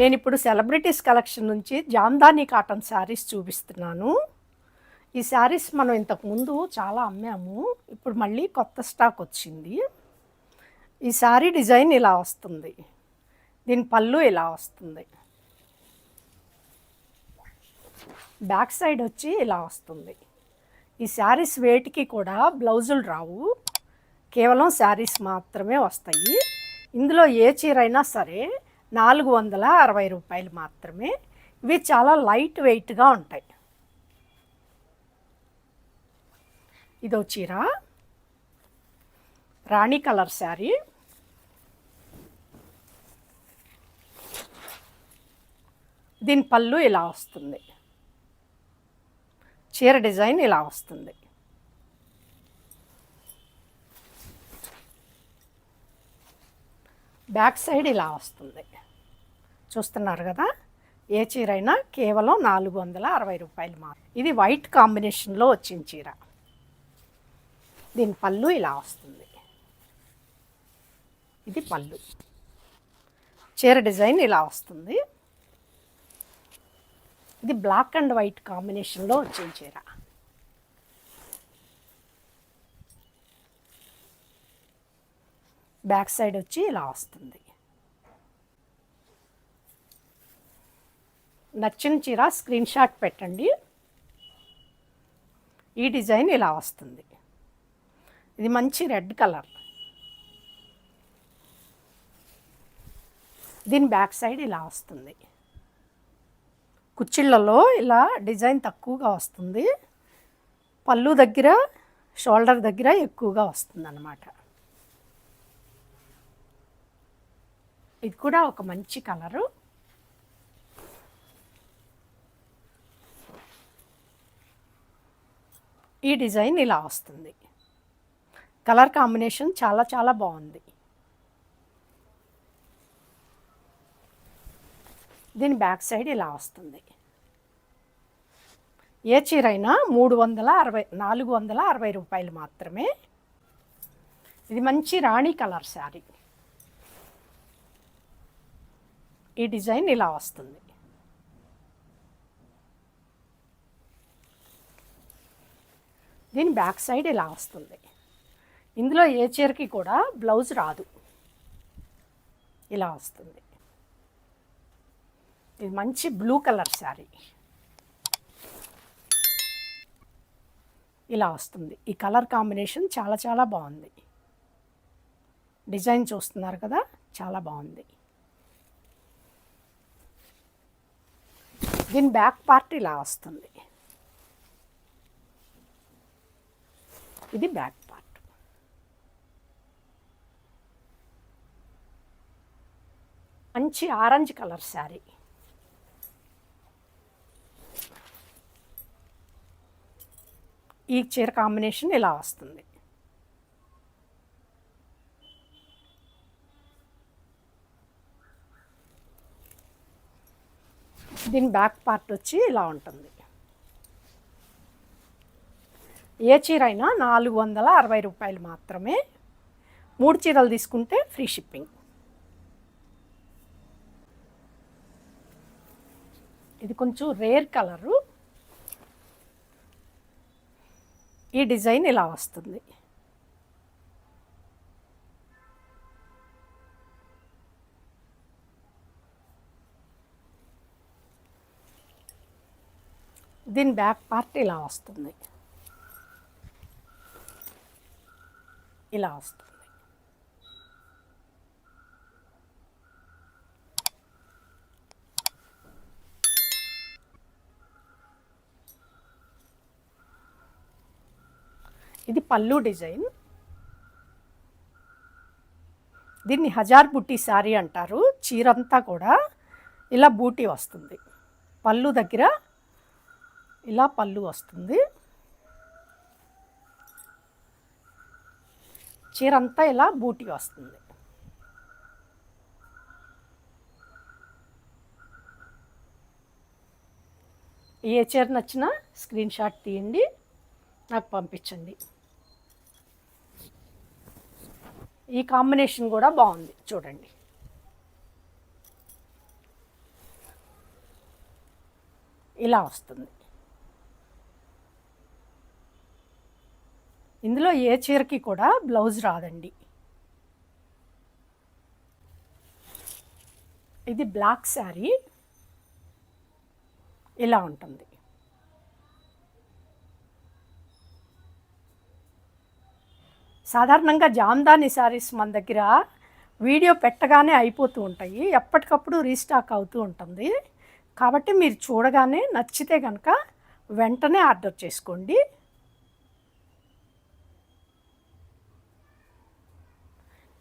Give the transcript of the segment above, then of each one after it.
నేను ఇప్పుడు celebrities collection నుంచి జామ్దాని కాటన్ శారీస్ చూపిస్తున్నాను. ఈ శారీస్ మనం ఇంతకుముందు చాలా అమ్మాము. ఇప్పుడు మళ్ళీ కొత్త స్టాక్ వచ్చింది. ఈ శారీ డిజైన్ ఇలా వస్తుంది. దీని పళ్ళు ఇలా వస్తుంది. బ్యాక్ సైడ్ వచ్చి ఇలా వస్తుంది. ఈ శారీస్ వేటికి కూడా బ్లౌజులు రావు. కేవలం శారీస్ మాత్రమే వస్తాయి. ఇందులో ఏ చీర అయినా సరే నాలుగు వందల అరవై రూపాయలు మాత్రమే. ఇవి చాలా లైట్ వెయిట్గా ఉంటాయి. ఇదో చీర. Rani colour sari. దీని పళ్ళు ఇలా వస్తుంది. చీర డిజైన్ ఇలా వస్తుంది. బ్యాక్ సైడ్ ఇలా వస్తుంది. చూస్తున్నారు కదా? ఏ చీర అయినా కేవలం నాలుగు వందల అరవై రూపాయలు మాత్రం ఇది వైట్ కాంబినేషన్లో వచ్చిన చీర. దీని పళ్ళు ఇలా వస్తుంది. ఇది పళ్ళు. చీర డిజైన్ ఇలా వస్తుంది. ఇది బ్లాక్ అండ్ వైట్ కాంబినేషన్లో వచ్చిన చీర. బ్యాక్ సైడ్ వచ్చి ఇలా వస్తుంది. నచ్చిన చీర స్క్రీన్ షాట్ పెట్టండి. ఈ డిజైన్ ఇలా వస్తుంది. ఇది మంచి రెడ్ కలర్. దీని బ్యాక్ సైడ్ ఇలా వస్తుంది. కుచ్చిళ్ళలో ఇలా డిజైన్ తక్కువగా వస్తుంది. పళ్ళు దగ్గర షోల్డర్ దగ్గర ఎక్కువగా వస్తుంది అన్నమాట ఇది కూడా ఒక మంచి కలరు. ఈ డిజైన్ ఇలా వస్తుంది. కలర్ కాంబినేషన్ చాలా చాలా బాగుంది. దీని బ్యాక్ సైడ్ ఇలా వస్తుంది. ఏ చీర అయినా మూడు వందల అరవై నాలుగు వందల అరవై రూపాయలు మాత్రమే. ఇది మంచి రాణి కలర్ శారీ. ఈ డిజైన్ ఇలా వస్తుంది. దీని బ్యాక్ సైడ్ ఇలా వస్తుంది. ఇందులో ఏ చీరకి కూడా బ్లౌజ్ రాదు. ఇలా వస్తుంది. ఇది మంచి బ్లూ కలర్ శారీ. ఇలా వస్తుంది. ఈ కలర్ కాంబినేషన్ చాలా చాలా బాగుంది. డిజైన్ చూస్తున్నారు కదా? చాలా బాగుంది. దీని బ్యాక్ పార్ట్ ఇలా వస్తుంది. ఇది బ్యాక్ పార్ట్. మంచి ఆరెంజ్ కలర్ శారీ. ఈ చీర కాంబినేషన్ ఇలా వస్తుంది. దీని బ్యాక్ పార్ట్ వచ్చి ఇలా ఉంటుంది. ఏ చీర అయినా నాలుగు వందల అరవై రూపాయలు మాత్రమే మూడు చీరలు తీసుకుంటే ఫ్రీ షిప్పింగ్. ఇది కొంచెం రేర్ కలరు. ఈ డిజైన్ ఇలా వస్తుంది. దీని బ్యాక్ పార్ట్ ఇలా వస్తుంది. ఇలా వస్తుంది. ఇది పళ్ళు డిజైన్. దీన్ని హజార్ బుట్టి శారీ అంటారు. చీరంతా కూడా ఇలా బూటీ వస్తుంది. పళ్ళు దగ్గర ఇలా పళ్ళు వస్తుంది. చీర అంతా ఇలా బూటీ వస్తుంది. ఏ చీర నచ్చినా స్క్రీన్ షాట్ తీయండి నాకు పంపించండి. ఈ కాంబినేషన్ కూడా బాగుంది చూడండి. ఇలా వస్తుంది. ఇందులో ఏ చీరకి కూడా బ్లౌజ్ రాదండి. ఇది బ్లాక్ శారీ. ఇలా ఉంటుంది. సాధారణంగా జామ్దాని శారీస్ మన దగ్గర వీడియో పెట్టగానే అయిపోతూ ఉంటాయి. ఎప్పటికప్పుడు రీస్టాక్ అవుతూ ఉంటుంది. కాబట్టి మీరు చూడగానే నచ్చితే కనుక వెంటనే ఆర్డర్ చేసుకోండి.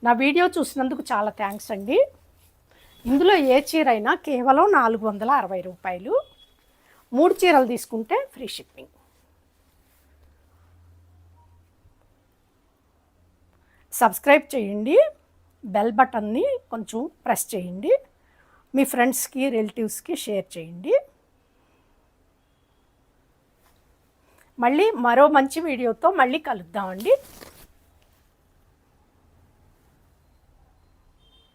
నా వీడియో చూసినందుకు చాలా థ్యాంక్స్ అండి. ఇందులో ఏ చీర అయినా కేవలం నాలుగు వందల అరవై రూపాయలు. మూడు చీరలు తీసుకుంటే ఫ్రీ షిప్పింగ్ సబ్స్క్రైబ్ చేయండి. బెల్ బటన్ని కొంచెం ప్రెస్ చేయండి. మీ ఫ్రెండ్స్కి రిలేటివ్స్కి షేర్ చేయండి. మళ్ళీ మరో మంచి వీడియోతో మళ్ళీ కలుద్దామండి.